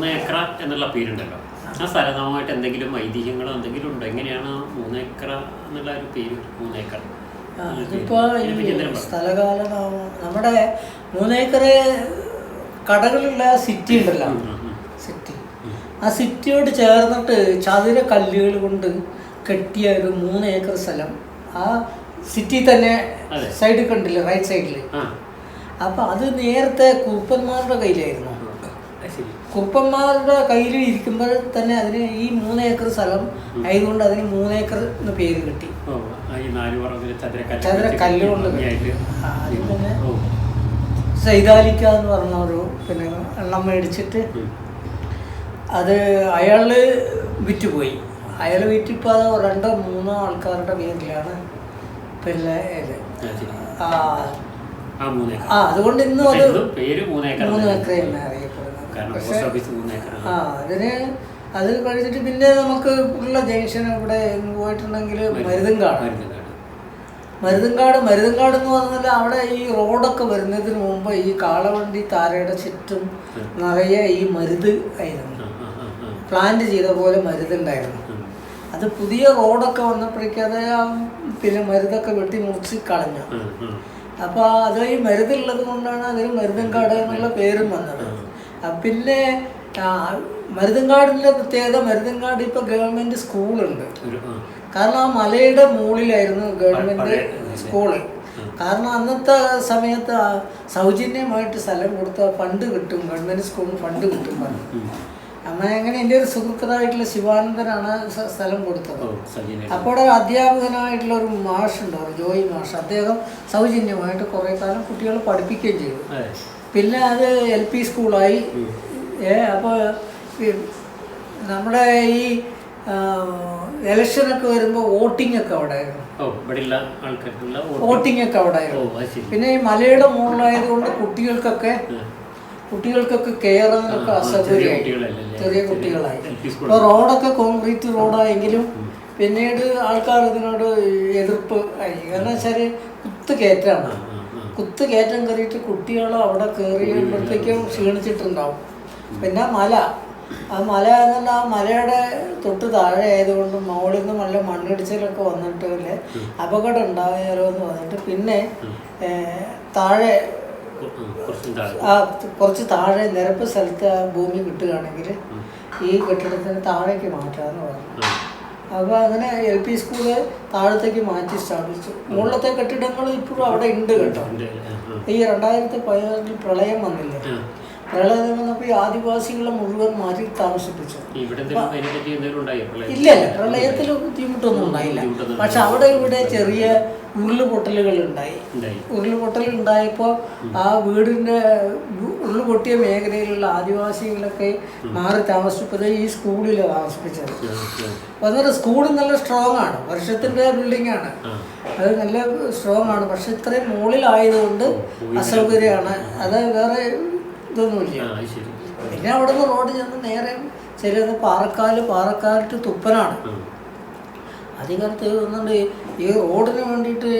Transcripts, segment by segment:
മൂന്നേക്കറ എന്നുള്ള പേരുണ്ടല്ലോ. ആ സ്ഥലനാമമായിട്ട് എന്തെങ്കിലും ഐതിഹ്യങ്ങളോ എന്തെങ്കിലും ഉണ്ടോ? എങ്ങനെയാണ് മൂന്നേക്കറ എന്നുള്ള ഒരു പേര് മൂന്നേക്കർ? ആ, ഇതിപ്പോ ഈ സ്ഥലകാല നാമം നമ്മുടെ മൂന്നേക്കറ് കടകളുള്ള സിറ്റി ഉണ്ടല്ലോ. സിറ്റി ആ സിറ്റിയോട് ചേർന്നിട്ട് ചതുര കല്ലുകൾ കൊണ്ട് കെട്ടിയ ഒരു മൂന്ന് ഏക്കർ സ്ഥലം ആ സിറ്റി തന്നെ. സൈഡിൽ കണ്ടില്ലേ? റൈറ്റ് സൈഡിൽ അപ്പൊ അത് നേരത്തെ കൂപ്പന്മാരുടെ കയ്യിലായിരുന്നു. കുറുപ്പന്മാരുടെ കയ്യിൽ ഇരിക്കുമ്പോൾ തന്നെ അതിന് ഈ മൂന്ന് ഏക്കർ സ്ഥലം ആയതുകൊണ്ട് അതിന് മൂന്ന് ഏക്കർ എന്ന് പേര് കിട്ടി. ചതുര കല്ലുകൊണ്ട്. അതിൽ തന്നെ സൈതാലിക്ക എന്ന് പറഞ്ഞ ഒരു പിന്നെ എണ്ണം മേടിച്ചിട്ട് അത് അയാൾ വിറ്റുപോയി. അയാൾ വിറ്റിപ്പോൾ അത് രണ്ടോ മൂന്നോ ആൾക്കാരുടെ പേരിലാണ് പിന്നെ ഇത്. ആ. അതുകൊണ്ട് ഇന്നും അത് മൂന്ന്. ഏക്കർ തന്നെ. കാരണം പക്ഷെ പോസ്റ്റ് ഓഫീസ് മൂന്നേക്കർ ആ. അതിന് അത് കഴിച്ചിട്ട് പിന്നെ നമുക്ക് ഉള്ള ജംഗ്ഷൻ ഇവിടെ പോയിട്ടുണ്ടെങ്കിൽ മരുതങ്കാട് മരുതങ്കാട് മരുതങ്കാട് എന്ന് പറഞ്ഞാൽ അവിടെ ഈ റോഡൊക്കെ വരുന്നതിന് മുമ്പ് ഈ കാളവണ്ടി താരയുടെ ചുറ്റും നിറയെ ഈ മരുത് ആയിരുന്നു. പ്ലാന്റ് ചെയ്ത പോലെ മരുതുണ്ടായിരുന്നു. അത് പുതിയ റോഡൊക്കെ വന്നപ്പോഴേക്കും അത് പിന്നെ മരുതൊക്കെ വെട്ടി മുറിച്ച് കളഞ്ഞു. അപ്പോൾ അത് ഈ മരുതുള്ളത് കൊണ്ടാണ് അതിന് മരുതങ്കാട് എന്നുള്ള പേരും വന്നത്. പിന്നെ മരുതങ്കാടിന്റെ പ്രത്യേകത മരുതങ്കാട് ഇപ്പോൾ ഗവൺമെന്റ് സ്കൂളുണ്ട്. കാരണം ആ മലയുടെ മുകളിലായിരുന്നു ഗവൺമെന്റ് സ്കൂൾ സ്കൂൾ. കാരണം അന്നത്തെ സമയത്ത് സൗജന്യമായിട്ട് സ്ഥലം കൊടുത്ത ഫണ്ട് കിട്ടും ഗവൺമെന്റ് സ്കൂളിന് ഫണ്ട് കിട്ടും പറഞ്ഞു. അങ്ങനെ അങ്ങനെ എന്റെ ഒരു സുഹൃത്തരായിട്ടുള്ള ശിവാനന്ദനാണ് സ്ഥലം കൊടുത്തത്. അപ്പോൾ അധ്യാപകനായിട്ടുള്ള ഒരു മാഷ് ഉണ്ടാവും ജോയി മാഷ്. അദ്ദേഹം സൗജന്യമായിട്ട് കുറേ കാലം കുട്ടികളെ പഠിപ്പിക്കുകയും ചെയ്തു. പിന്നെ അത് എൽ പി സ്കൂളായി. ഏ അപ്പോൾ നമ്മുടെ ഈ ഇലക്ഷനൊക്കെ വരുമ്പോൾ വോട്ടിംഗ് ഒക്കെ അവിടെ ആയിരുന്നു വോട്ടിംഗ്. ഒക്കെ അവിടെ ആയിരുന്നു പിന്നെ ഈ മലയുടെ മുകളിലായതുകൊണ്ട് കുട്ടികൾക്കൊക്കെ കുട്ടികൾക്കൊക്കെ കയറാനൊക്കെ അസൗകര്യമായി. ചെറിയ കുട്ടികളായി. ഇപ്പോൾ റോഡൊക്കെ കോൺക്രീറ്റ് റോഡായെങ്കിലും പിന്നീട് ആൾക്കാർ ഇതിനോട് എതിർപ്പ് ആയി. കാരണം വെച്ചാൽ കുത്ത് കയറ്റാണ്. കുത്ത് കയറ്റം കയറിയിട്ട് കുട്ടികൾ അവിടെ കയറിയപ്പോഴത്തേക്കും ക്ഷീണിച്ചിട്ടുണ്ടാവും. പിന്നെ മല. ആ മല എന്നുള്ള ആ മലയുടെ തൊട്ട് താഴെ ആയതുകൊണ്ട് മുകളിൽ നിന്ന് നല്ല മണ്ണിടിച്ചിലൊക്കെ വന്നിട്ട് വല്ല അപകടം ഉണ്ടായാലോ എന്ന് പറഞ്ഞിട്ട് പിന്നെ താഴെ ആ, കുറച്ചും താഴെ നിരപ്പ് സ്ഥലത്ത് ആ ഭൂമി കിട്ടുകയാണെങ്കിൽ ഈ കെട്ടിടത്തിന് താഴേക്ക് മാറ്റാമെന്ന് പറഞ്ഞു. അപ്പോൾ അങ്ങനെ എൽ പി സ്കൂൾ താഴത്തേക്ക് മാറ്റി സ്ഥാപിച്ചു മുകളിലത്തെ കെട്ടിടങ്ങൾ ഇപ്പോഴും അവിടെ ഉണ്ട് കേട്ടോ. ഈ രണ്ടായിരത്തി പതിനാറിൽ പ്രളയം വന്നില്ലേ. പ്രളയം വന്നപ്പോൾ ഈ ആദിവാസികളെ മുഴുവൻ മാറ്റി താമസിപ്പിച്ചു. ഇല്ല ഇല്ല. പ്രളയത്തിൽ ബുദ്ധിമുട്ടൊന്നും ഉണ്ടായില്ല. പക്ഷെ അവിടെ ഇവിടെ ചെറിയ ഉരുളുപൊട്ടലുകൾ ഉണ്ടായി. ഉരുളുപൊട്ടൽ ഉണ്ടായപ്പോൾ ആ വീടിന്റെ ഉരുളുപൊട്ടിയ മേഖലയിലുള്ള ആദിവാസികളൊക്കെ മാറി താമസിച്ചപ്പോൾ ഈ സ്കൂളിൽ താമസിപ്പിച്ചത്. അന്നേരം സ്കൂൾ നല്ല സ്ട്രോങ് ആണ്. വർഷത്തിന്റെ ബിൽഡിംഗ് ആണ്. അത് നല്ല സ്ട്രോങ് ആണ്. പക്ഷെ ഇത്രയും മുകളിലായതുകൊണ്ട് അസൗകര്യമാണ്. അത് വേറെ ഇതൊന്നുമില്ല. പിന്നെ അവിടെ നിന്ന് റോഡ് ചെന്ന് നേരെ ചെറിയത് പാറക്കാൽ പാറക്കാലിട്ട് തുപ്പനാണ്. അധികാരത്ത് വന്നുകൊണ്ട് ഈ റോഡിന് വേണ്ടിയിട്ട്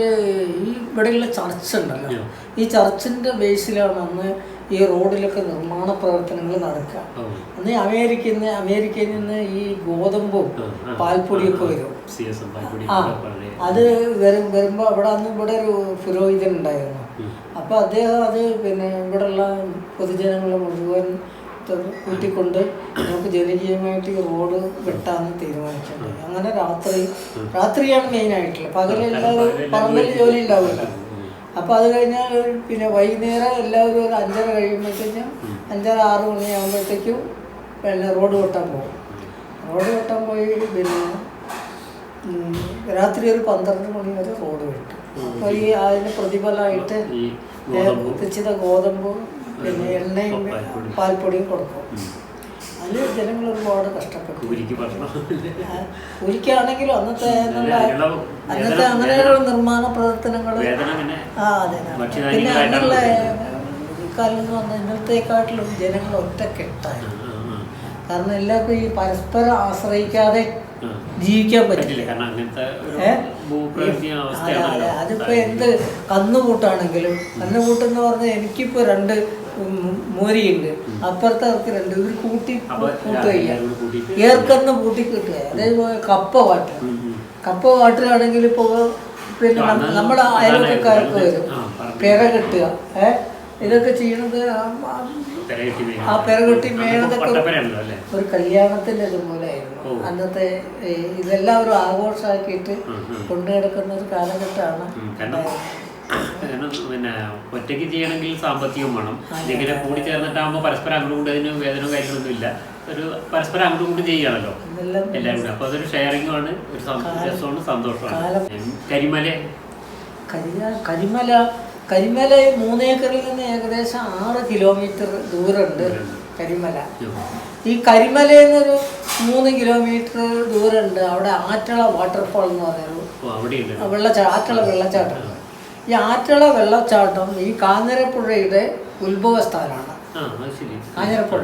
ഈ ഇവിടെയുള്ള ചർച്ച് ഉണ്ടല്ലോ ഈ ചർച്ചിന്റെ ബേസിലാണ് അന്ന് ഈ റോഡിലൊക്കെ നിർമ്മാണ പ്രവർത്തനങ്ങൾ നടക്കുക. അന്ന് അമേരിക്കയിൽ നിന്ന് അമേരിക്കയിൽ നിന്ന് ഈ ഗോതമ്പും. പാൽപ്പൊടിയൊക്കെ വരും. ആ അത് വരും വരുമ്പോൾ അവിടെ അന്ന് ഇവിടെ ഒരു പുരോഹിതൻ ഉണ്ടായിരുന്നു. അപ്പോൾ അദ്ദേഹം അത് പിന്നെ ഇവിടെയുള്ള പൊതുജനങ്ങളെ മുഴുവൻ കൂട്ടിക്കൊണ്ട് നമുക്ക് ജനകീയമായിട്ട് ഈ റോഡ് വെട്ടാന്ന് തീരുമാനിച്ചിട്ടുണ്ട്. അങ്ങനെ രാത്രി രാത്രിയാണ് മെയിൻ മെയിനായിട്ടുള്ളത് പകലെല്ലാവരും പറമ്പിൽ ജോലി ഉണ്ടാവില്ല. അപ്പോൾ അത് കഴിഞ്ഞാൽ പിന്നെ വൈകുന്നേരം എല്ലാവരും ഒരു അഞ്ചര കഴിയുമ്പോഴത്തേക്കും അഞ്ചര ആറ് മണിയാകുമ്പോഴത്തേക്കും പിന്നെ റോഡ് വെട്ടാൻ പോകും. റോഡ് വെട്ടാൻ പോയി പിന്നെ രാത്രി ഒരു പന്ത്രണ്ട് മണി വരെ റോഡ് വെട്ടും. അപ്പോൾ ഈ അതിന് പ്രതിഫലമായിട്ട് കുത്തിച്ചിത ഗോതമ്പും പിന്നെ എണ്ണയും പാൽപ്പൊടി. പാൽപ്പൊടിയും കൊടുക്കും. അതിൽ ജനങ്ങൾ ഒരുപാട് കഷ്ടപ്പെട്ടു. ഒരിക്കലാണെങ്കിലും അന്നത്തെ അന്നത്തെ അങ്ങനെയുള്ള നിർമ്മാണ പ്രവർത്തനങ്ങൾ പിന്നെ അങ്ങനെയുള്ള കാലത്ത് വന്ന പറഞ്ഞാൽ ഇന്നത്തെക്കാട്ടിലും ജനങ്ങൾ ഒറ്റക്കെട്ടായി. കാരണം എല്ലാവർക്കും ഈ പരസ്പരം ആശ്രയിക്കാതെ ജീവിക്കാൻ പറ്റില്ല. അതിപ്പോ എന്ത് കന്നുകൂട്ടാണെങ്കിലും കന്നുകൂട്ടെന്ന് പറഞ്ഞാൽ എനിക്കിപ്പോ രണ്ട് മോരിയുണ്ട്. അപ്പുറത്തെ അവർക്ക് രണ്ട്. ഇവർ കൂട്ടി കൂട്ടുകയ്യ ഏർക്കെന്ന് കൂട്ടി കിട്ടുക അതേപോലെ കപ്പ വാട്ടുക. കപ്പ വാട്ടുകയാണെങ്കിൽ ഇപ്പോൾ പിന്നെ നമ്മുടെ അയൽവക്കക്കാർക്ക് വരും. പിറ. പെര കെട്ടുക. ഏ? ഇതൊക്കെ ചെയ്യണത് ആ- മേളതൊക്കെ പെരകെട്ടി അല്ലേ? ഒരു കല്യാണത്തിന്റെ ഇതുപോലെ ആയിരുന്നു അന്നത്തെ ഇതെല്ലാം ഒരു ആഘോഷമാക്കിയിട്ട് ഉം, ഉം. കൊണ്ടു കിടക്കുന്ന ഒരു കാലഘട്ടമാണ്. പിന്നെ ഒറ്റയ്ക്ക് ചെയ്യണമെങ്കിൽ സാമ്പത്തികം വേണം. ഇങ്ങനെ കൂടി ചേർന്നിട്ടാകുമ്പോൾ പരസ്പരം അങ്ങോട്ടും അതിന് വേദന കാര്യങ്ങളൊന്നും ഇല്ല ഒരു പരസ്പരം അങ്ങോട്ടും കൊണ്ട് ചെയ്യുകയാണല്ലോ എല്ലാം കൂടെ. അപ്പൊ അതൊരു ഷെയറിംഗ് ആണ് ഒരു സന്തോഷമാണ് രസമാണ് സന്തോഷമാണ്. കരിമല. കരിമല കരിമല മൂന്ന് ഏക്കറിൽ നിന്ന് ഏകദേശം ആറ് കിലോമീറ്റർ ദൂരമുണ്ട് കരിമല. ഈ കരിമല എന്നൊരു മൂന്ന് കിലോമീറ്റർ ദൂരമുണ്ട്. അവിടെ ആറ്റള വാട്ടർഫാൾ എന്ന് പറയുന്നത് ഓ അവിടെയുണ്ട്. വെള്ളച്ചാ ആറ്റള വെള്ളച്ചാട്ടം. ഈ ആറ്റള വെള്ളച്ചാട്ടം ഈ കാഞ്ഞിരപ്പുഴയുടെ ഉത്ഭവ സ്ഥാനമാണ് കാഞ്ഞിരപ്പുഴ.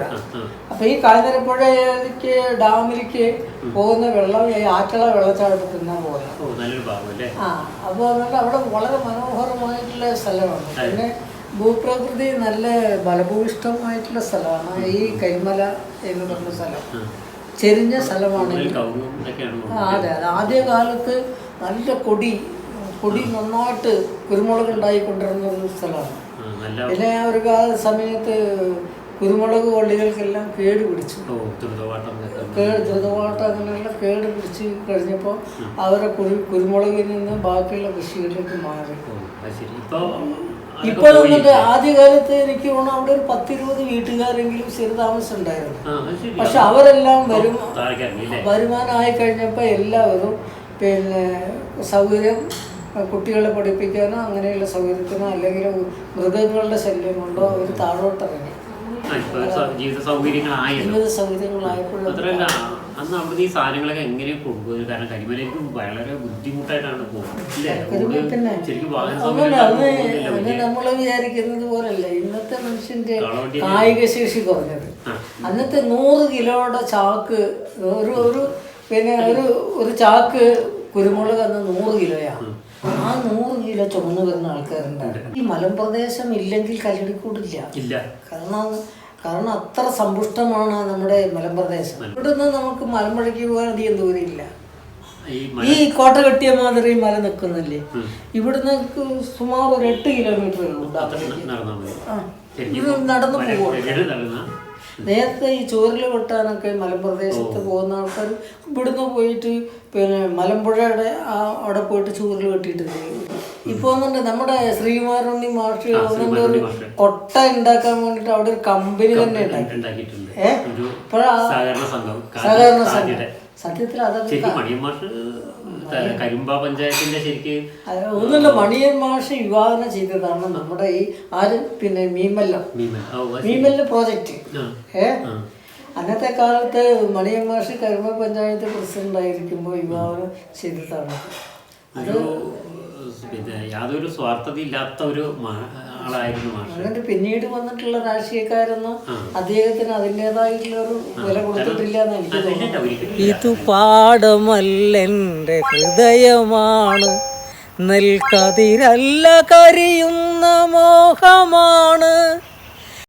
അപ്പൊ ഈ കാഞ്ഞിരപ്പുഴക്ക് ഡാമിലേക്ക് പോകുന്ന വെള്ളം ഈ ആറ്റള വെള്ളച്ചാട്ടത്തിൽ നിന്നാണ് പോകുന്നത് ആ അപ്പോൾ അതുകൊണ്ട് അവിടെ വളരെ മനോഹരമായിട്ടുള്ള സ്ഥലമാണ്. പിന്നെ ഭൂപ്രകൃതി നല്ല ബലഭൂയിഷ്ടമായിട്ടുള്ള സ്ഥലമാണ്. ഈ കൈമല എന്ന് പറഞ്ഞ സ്ഥലം. ചെരിഞ്ഞ സ്ഥലമാണ്. അതെ അതെ. ആദ്യ കാലത്ത് നല്ല കൊടി കൊടി നന്നായിട്ട് കുരുമുളക് ഉണ്ടായിക്കൊണ്ടിരുന്ന ഒരു സ്ഥലമാണ്. ആ, അവർക്ക് പിന്നെ ആ ഒരു കാല സമയത്ത് കുരുമുളക് വള്ളികൾക്കെല്ലാം കേട് പിടിച്ചു. ദ്രുതവാട്ടം അങ്ങനെയുള്ള കേട് പിടിച്ച് കഴിഞ്ഞപ്പോൾ അവരെ കുരു കുരുമുളകിൽ നിന്ന് ബാക്കിയുള്ള കൃഷികളിലേക്ക് മാറി. ഇപ്പൊ ഇപ്പോൾ പോയി. ആദ്യകാലത്ത് എനിക്ക് തോന്നുന്നു അവിടെ ഒരു പത്തിരുപത് വീട്ടുകാരെങ്കിലും സ്ഥിരതാമസം ഉണ്ടായിരുന്നു പക്ഷെ അവരെല്ലാം വരുമാനമായി കഴിഞ്ഞപ്പോൾ എല്ലാവരും പിന്നെ സൗകര്യം കുട്ടികളെ പഠിപ്പിക്കാനോ അങ്ങനെയുള്ള സൗകര്യത്തിനോ അല്ലെങ്കിൽ മൃഗങ്ങളുടെ ശല്യം കൊണ്ടോ അവർ താഴോട്ടിറങ്ങി. ജീവിത സൗകര്യങ്ങളായപ്പോഴും മാത്രല്ല അന്ന് അവിടുന്ന് ഈ സാധനങ്ങളൊക്കെ എങ്ങനെ കൊണ്ടുപോകുന്നത് കാരണം കരിമലയ്ക്ക് വളരെ ബുദ്ധിമുട്ടായിട്ടാണ് പോകുന്നത്. ശരിക്കും. നമ്മൾ വിചാരിക്കുന്നത് പോലല്ല ഇന്നത്തെ മനുഷ്യന്റെ കായിക ശേഷി കുറഞ്ഞത്. അന്നത്തെ നൂറ് കിലോയുടെ ചാക്ക് ഒരു ഒരു പിന്നെ ഒരു ഒരു ചാക്ക് കുരുമുളക് അന്ന് നൂറ് കിലോയാണ് ആ നൂറ് കിലോ ചുമന്ന് വരുന്ന ആൾക്കാരുണ്ടായിരുന്നു ഈ മലമ്പ്രദേശം ഇല്ലെങ്കിൽ കല്ലടിക്കൂടില്ല ഇല്ല. കാരണം കാരണം അത്ര സമ്പുഷ്ടമാണ് നമ്മുടെ മലമ്പ്രദേശം. ഇവിടുന്ന് നമുക്ക് മലമ്പുഴയ്ക്ക് പോകാൻ അധികം ദൂരമില്ല. ഈ കോട്ട കെട്ടിയ മാതിരി മല നിൽക്കുന്നില്ലേ. ഇവിടുന്ന് സുമാർ ഒരു എട്ട് കിലോമീറ്റർ ഇത് നടന്നു പോകും നേരത്തെ ഈ ചോറിൽ വെട്ടാനൊക്കെ മലമ്പ്രദേശത്ത് പോകുന്ന ആൾക്കാർ ഇവിടുന്ന് പോയിട്ട് പിന്നെ മലമ്പുഴയുടെ ആ അവിടെ പോയിട്ട് ചോരൽ വെട്ടിയിട്ട് ഇപ്പോൾ എന്നുണ്ട് നമ്മുടെ ശ്രീമാരുണ്ണി മാഷി ഒരു കൊട്ട ഉണ്ടാക്കാൻ വേണ്ടിട്ട് അവിടെ ഒരു കമ്പനി തന്നെ ഉണ്ടാക്കി ഉണ്ടാക്കിയിട്ടുണ്ട്. ഏഹ് സഹകരണ സംഘം. സഹകരണ കാഞ്ഞിയുടെ. സംഘം. സത്യത്തിൽ അതൊക്കെ കരിമ്പ പഞ്ചായത്തിന്റെ ശരിക്ക് ഒന്നുമില്ല മണിയൻ മാഷ് വിവാഹന ചെയ്തതാണ് നമ്മുടെ ഈ ആര്? പിന്നെ മീമല്ലം. മീമല്ല. പ്രോജക്റ്റ്. ഏ. അന്നത്തെ കാലത്ത് മണിയൻ മാഷ് കരിമ്പ പഞ്ചായത്ത് പ്രസിഡന്റ് ആയിരിക്കുമ്പോൾ വിവാഹം ചെയ്തതാണ്. അത് പിന്നെ യാതൊരു സ്വാർത്ഥത ഇല്ലാത്ത ഒരു ആളായിരുന്നു മാഷ്. പിന്നീട് വന്നിട്ടുള്ള രാഷ്ട്രീയക്കാരൊന്നും. അദ്ദേഹത്തിന് അതിന്റെതായിട്ടുള്ള ഒരു വില കൊടുത്തിട്ടില്ല എന്ന് എനിക്ക് ഇതു പാടമല്ലെന്റെ ഹൃദയമാണ്. നെൽക്കതിരല്ല കരിയുന്ന മോഹമാണ്.